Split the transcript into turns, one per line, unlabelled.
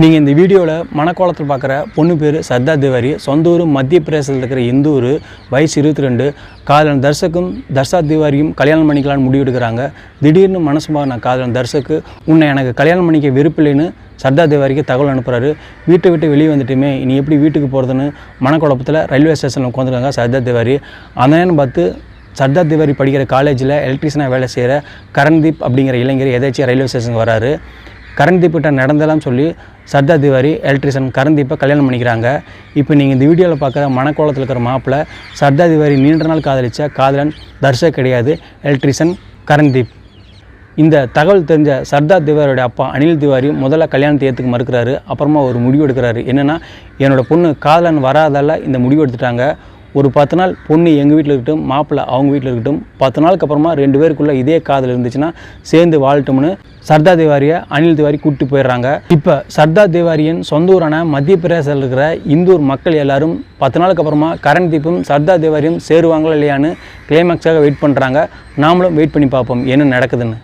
நீங்கள் இந்த வீடியோவில் மணக்கோலத்தில் பார்க்குற பொண்ணு பேர் சர்தா திவாரி சொந்த ஊர் மத்திய பிரதேசத்தில் இருக்கிற இந்தூர் வயசு இருபத்தி ரெண்டு காதலன் தர்சக்கும் தர்ஷா திவாரியும் கல்யாணம் பண்ணிக்கலாம்னு முடிவெடுக்கிறாங்க திடீர்னு மனசு நான் காதலன் தர்ஷக்கு உன்னை எனக்கு கல்யாணம் பண்ணிக்க விருப்பில்லைன்னு சர்தா திவாரிக்கு தகவல் அனுப்புகிறாரு வீட்டை விட்டு வெளியே வந்துட்டுமே இனி எப்படி வீட்டுக்கு போகிறதுன்னு மனக்குழப்பத்தில் ரயில்வே ஸ்டேஷனில் உட்காந்துருக்காங்க சர்தா திவாரி. அந்த நேரம் பார்த்து சர்தார் திவாரி படிக்கிற காலேஜில் எலக்ட்ரிஷனாக வேலை செய்கிற கரண்தீப் அப்படிங்கிற இளைஞர் எதாச்சும் ரயில்வே ஸ்டேஷனுக்கு வராரு. கரண்தீப்பிட்ட நடந்தெல்லாம் சொல்லி சர்தார் திவாரி எலக்ட்ரிஷியன் கரண்தீப்பை கல்யாணம் பண்ணிக்கிறாங்க. இப்போ நீங்கள் இந்த வீடியோவில் பார்க்குற மணக்கோலத்தில் இருக்கிற மாப்பிள்ளை சர்தார் திவாரி நீண்ட நாள் காதலிச்ச காதலன் தர்ஷக் கிடையாது எலக்ட்ரிஷியன் கரண்தீப். இந்த தகவல் தெரிஞ்ச சர்தார் திவாரியோட அப்பா அனில் திவாரி முதல்ல கல்யாணத்தை ஏற்றுக்க மறுக்கிறாரு அப்புறமா ஒரு முடிவு எடுக்கிறாரு. என்னென்னா என்னோடய பொண்ணு காதலன் வராதால இந்த முடிவு எடுத்துட்டாங்க. ஒரு பத்து நாள் பொண்ணு எங்கள் வீட்டில் இருக்கட்டும் மாப்பிள்ளை அவங்க வீட்டில் இருக்கட்டும் பத்து நாளுக்கு அப்புறமா ரெண்டு பேருக்குள்ளே இதே காதல் இருந்துச்சுன்னா சேர்ந்து வாழட்டும்னு சர்தார் திவாரியை அனில் திவாரி கூப்பிட்டு போயிடுறாங்க. இப்போ சர்தார் திவாரியின் சொந்த ஊரான மத்திய பிரதேசத்தில் இருக்கிற இந்தூர் மக்கள் எல்லாரும் பத்து நாளுக்கு அப்புறமா கரண் தீப்பும் சர்தார் திவாரியும் சேருவாங்களா இல்லையான்னு கிளைமேக்ஸாக வெயிட் பண்ணுறாங்க நாமளும் வெயிட் பண்ணி பார்ப்போம் என்ன நடக்குதுன்னு.